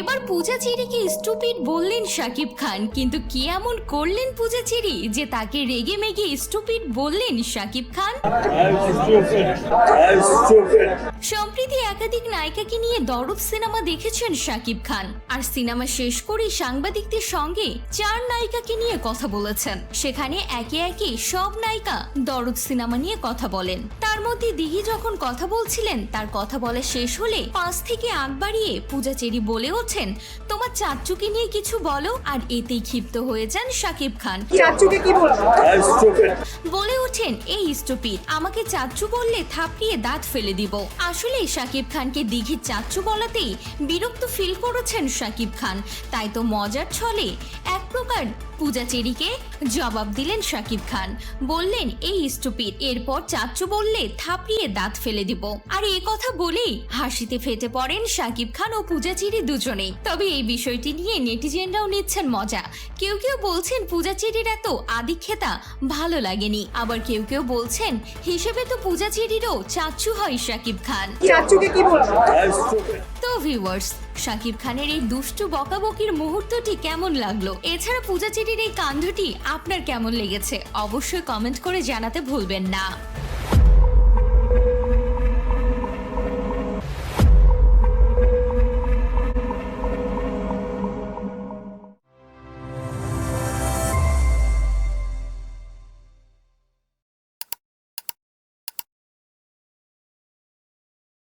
এবার পূজা চেরিকে স্টুপিড বললেন শাকিব খান, কিন্তু কি এমন করলেন পূজা চেরি যে তাকে রেগে মেগে স্টুপিড বললেন শাকিব খান? সম্প্রতি একাধিক নায়িকাকে নিয়ে দরদ সিনেমা দেখেছেন শাকিব খান, আর সিনেমা শেষ করে সাংবাদিকদের সঙ্গে চার নায়িকাকে নিয়ে কথা বলেছেন। সেখানে একে একে সব নায়িকা দরদ সিনেমা নিয়ে কথা বলেন। তার মধ্যে দিঘি যখন কথা বলছিলেন, তার কথা বলা শেষ হলে পাঁচ থেকে আগ বাড়িয়ে পূজা চেরি বলে ওঠেন। তোমার চাচ্চুকে নিয়ে কিছু বলো আর এতেই ক্ষিপ্ত হয়ে যান শাকিব খান। চাচুকে কি বলব? বলে ওঠেন এই স্টুপিড আমাকে চাচ্চু বললে থাপড়িয়ে দাঁত ফেলে দিব। আসলে শাকিব খানকে দিঘির চাচ্চু বলাতেই বিরক্ত ফিল করেছেন শাকিব খান। তাই তো মজার ছলে এক প্রকার পূজা চেরিকে জবাব দিলেন শাকিব খান। বললেন এই স্টুপিড এরপর চাচ্চু বললে থাপড়িয়ে দাঁত ফেলে দিব। আর এ কথা বলেই হাসিতে ফেটে পড়েন শাকিব খান ও পূজা চেরি দুজনেই তবে এই বিষয়টি নিয়ে নেটিজেনরাও নিচ্ছেন মজা। কেউ কেউ বলছেন পূজা চেরির এত আদিক্ষেতা ভালো লাগেনি। আবার কেউ কেউ বলছেন হিসেবে তো পূজা চেরিরও চাচ্চু হয় শাকিব খান। চাচুকে কি বলব? ভিউয়ার্স শাকিব খানের এই দুষ্টু বকাবকির মুহূর্তটি কেমন লাগল? এছাড়া পূজা চেরির এই কাণ্ডটি আপনার কেমন লেগেছে? অবশ্যই কমেন্ট করে জানাতে ভুলবেন না।